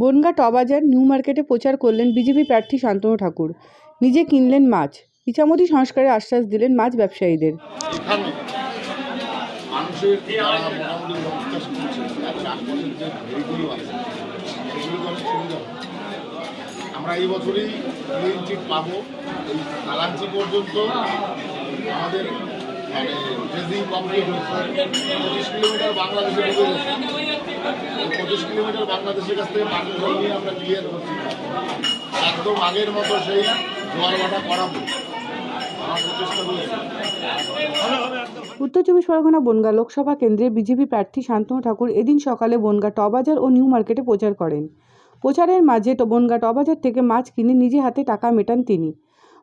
Bongaon টবাজার new মার্কেটে প্রচার করলেন বিজেপি প্রার্থী শান্তনু ঠাকুর। নিজে কিনলেন মাছ। ইছামতি সংস্কারের আশ্বাস দিলেন মাছ ব্যবসায়ীদের। আমরা এই বছরই গ্রিন চিট পাবো। এই কালাঞ্চি পর্যন্ত আমাদের একদম আগের মতো সেই করাবো। উত্তর চব্বিশ পরগনা বনগাঁ লোকসভা কেন্দ্রে বিজেপি প্রার্থী শান্তনু ঠাকুর এদিন সকালে বনগাঁ টবাজার ও নিউ মার্কেটে প্রচার করেন। প্রচারের মাঝে বনগাঁ টবাজার থেকে মাছ কিনে নিজে হাতে টাকা মেটান তিনি।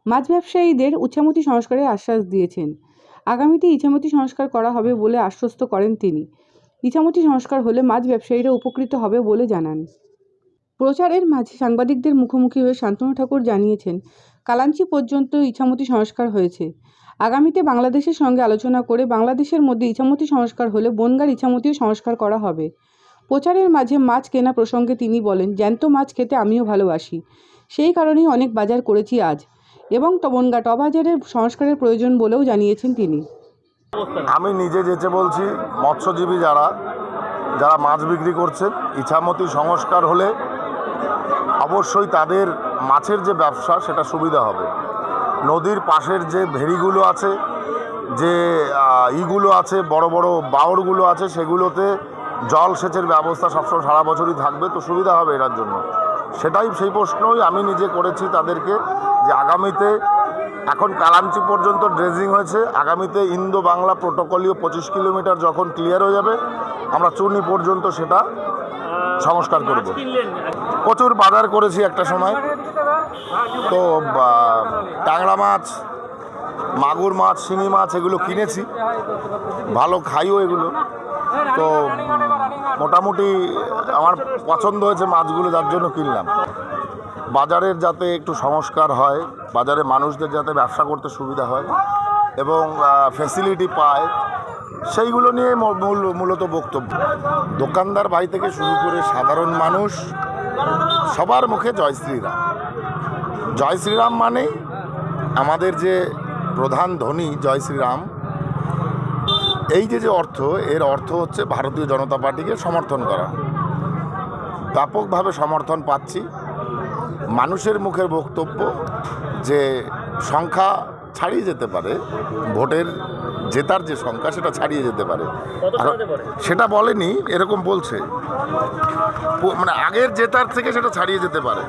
মাছ ব্যবসায়ীদের ইছামতি সংস্কারের আশ্বাস দিয়েছেন। আগামীতে ইছামতি সংস্কার করা হবে বলে আশ্বস্ত করেন তিনি। ইছামতি সংস্কার হলে মাছ ব্যবসায়ীরা উপকৃত হবে বলে জানান। প্রচারের মাঝে সাংবাদিকদের মুখোমুখি হয়ে শান্তনু ঠাকুর জানিয়েছেন, কালাঞ্চি পর্যন্ত ইছামতি সংস্কার হয়েছে। আগামীতে বাংলাদেশের সঙ্গে আলোচনা করে বাংলাদেশের মধ্যে ইছামতি সংস্কার হলে বনগার ইছামতিও সংস্কার করা হবে। প্রচারের মাঝে মাছ কেনা প্রসঙ্গে তিনি বলেন, জ্যান্ত মাছ খেতে আমিও ভালোবাসি। সেই কারণেই অনেক বাজার করেছি আজ। এবং বনগা টবাজারের সংস্কারের প্রয়োজন বলেও জানিয়েছেন তিনি। আমি নিজে যেতে বলছি, মৎস্যজীবী যারা যারা মাছ বিক্রি করছেন, ইছামতি সংস্কার হলে অবশ্যই তাদের মাছের যে ব্যবসা, সেটা সুবিধা হবে। নদীর পাশের যে ভেড়িগুলো আছে, যে ইগুলো আছে, বড় বড় বাওরগুলো আছে, সেগুলোতে জল সেচের ব্যবস্থা সবসময় সারা বছরই থাকবে, তো সুবিধা হবে এটার জন্য। সেটাই সেই প্রশ্নই আমি নিজে করেছি তাদেরকে যে আগামীতে এখন কালামচি পর্যন্ত ড্রেজিং হয়েছে, আগামীতে ইন্দো বাংলা প্রোটোকলীয় পঁচিশ কিলোমিটার যখন ক্লিয়ার হয়ে যাবে, আমরা চূর্ণি পর্যন্ত সেটা সংস্কার করব। প্রচুর বাজার করেছি একটা সময়। তো ট্যাংরা মাছ, মাগুর মাছ, শিঙি মাছ এগুলো কিনেছি। ভালো খাইও এগুলো। তো মোটামুটি আমার পছন্দ হয়েছে মাছগুলো, যার জন্য কিনলাম। বাজারের যাতে একটু সংস্কার হয়, বাজারে মানুষদের যাতে ব্যবসা করতে সুবিধা হয় এবং ফেসিলিটি পায়, সেইগুলো নিয়ে মূলত বক্তব্য। দোকানদার ভাই থেকে শুরু করে সাধারণ মানুষ, সবার মুখে জয় শ্রীরাম। জয় শ্রীরাম মানে আমাদের যে প্রধান ধনী জয় শ্রীরাম এই যে যে অর্থ এর অর্থ হচ্ছে ভারতীয় জনতা পার্টিকে সমর্থন করা। ব্যাপকভাবে সমর্থন পাচ্ছি। মানুষের মুখের বক্তব্য যে সংখ্যা ছাড়িয়ে যেতে পারে ভোটের জেতার যে সংখ্যা সেটা ছাড়িয়ে যেতে পারে। সেটা বলেনি এরকম বলছে। মানে আগের জেতার থেকে সেটা ছাড়িয়ে যেতে পারে।